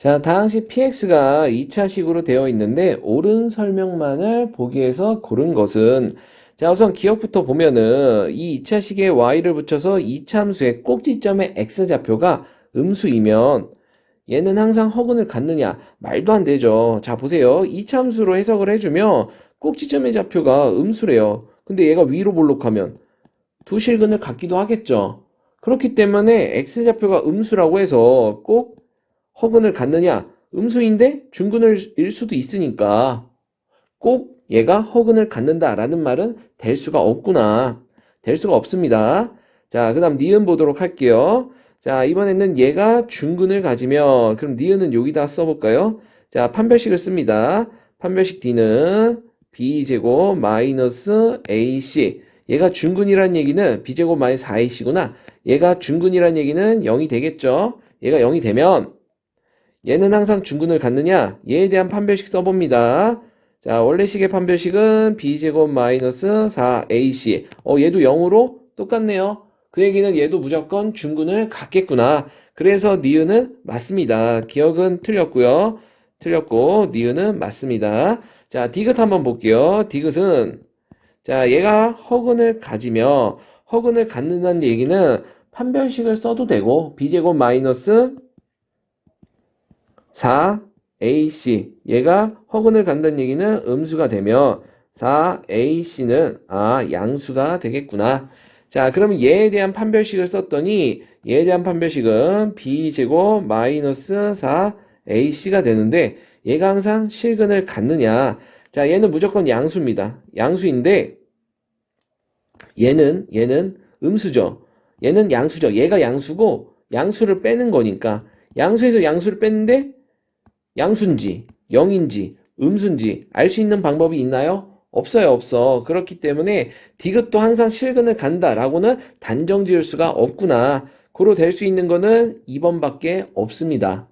자, 다항식 px가 2차식으로 되어 있는데 옳은 설명만을 보기 위해서 고른 것은 자, 우선 기억부터 보면은 이 2차식에 y를 붙여서 이차함수의 꼭지점의 x좌표가 음수이면 얘는 항상 허근을 갖느냐? 말도 안 되죠. 자, 보세요. 이차함수로 해석을 해주면 꼭지점의 좌표가 음수래요. 근데 얘가 위로 볼록하면 두 실근을 갖기도 하겠죠. 그렇기 때문에 x좌표가 음수라고 해서 꼭 허근을 갖느냐? 음수인데 중근을 일 수도 있으니까 꼭 얘가 허근을 갖는다라는 말은 될 수가 없구나. 될 수가 없습니다. 자, 그 다음 니은 보도록 할게요. 자, 이번에는 얘가 중근을 가지면 그럼 니은은 여기다 써볼까요? 자, 판별식을 씁니다. 판별식 D는 B제곱 마이너스 AC 얘가 중근이란 얘기는 B제곱 마이너스 4AC구나. 얘가 중근이란 얘기는 0이 되겠죠? 얘가 0이 되면 얘는 항상 중근을 갖느냐? 얘에 대한 판별식 써봅니다. 자, 원래식의 판별식은 b제곱 마이너스 4ac. 어, 얘도 0으로 똑같네요. 그 얘기는 얘도 무조건 중근을 갖겠구나. 그래서 니은은 맞습니다. 기억은 틀렸고요. 틀렸고 니은은 맞습니다. 자, 디귿 한번 볼게요. 디귿은 자, 얘가 허근을 가지며 허근을 갖는다는 얘기는 판별식을 써도 되고 b제곱 마이너스 4ac 얘가 허근을 간다는 얘기는 음수가 되면 4ac는 아 양수가 되겠구나. 자 그러면 얘에 대한 판별식을 썼더니 얘에 대한 판별식은 b제곱 마이너스 4ac가 되는데 얘가 항상 실근을 갖느냐. 자 얘는 무조건 양수입니다. 양수인데 얘는 얘는 음수죠. 얘는 양수죠. 얘가 양수고 양수를 빼는 거니까 양수에서 양수를 뺐는데 양수인지 0인지 음수인지 알 수 있는 방법이 있나요? 없어요, 없어. 그렇기 때문에 디귿도 항상 실근을 간다 라고는 단정 지을 수가 없구나. 고로 될 수 있는 거는 2번밖에 없습니다.